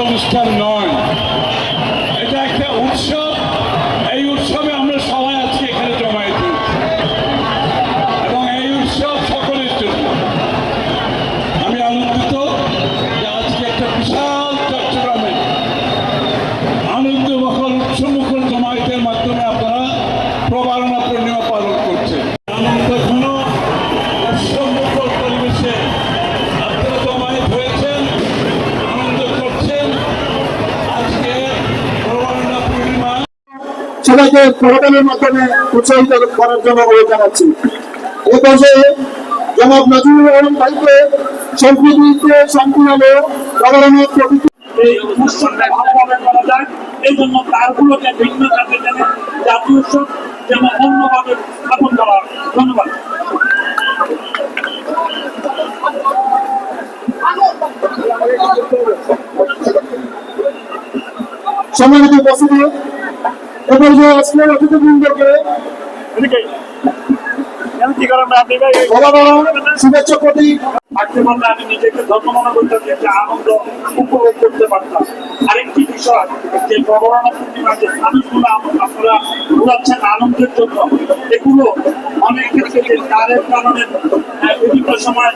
অনুষ্ঠান নয় সবাইকে প্রোগ্রামের মাধ্যমে উৎসাহিত করার জন্য অনুরোধ জানাচ্ছি। এ পর্যায়ে জনাব নাজিমুল আলম ভাইকে সম্প্রীতিতে সম্পূর্ণ করা ধন্যবাদ। সম্মানিত উপস্থিতি এ পর্যায়ে আজকের অতিথিবৃন্দকে বলা বলা শুভেচ্ছা প্রতীক থাকতে পারলে আমি নিজেকে ধন্য মনে করতাম যে একটা আনন্দ উপভোগ করতে পারতাম। আরেকটি বিষয় যে প্রবরণা পূর্ণিমা যে মানুষগুলো আপনারা ঘুরাচ্ছেন আনন্দের জন্য। এগুলো অনেক ক্ষেত্রে যে কারের কারণে বিভিন্ন সময়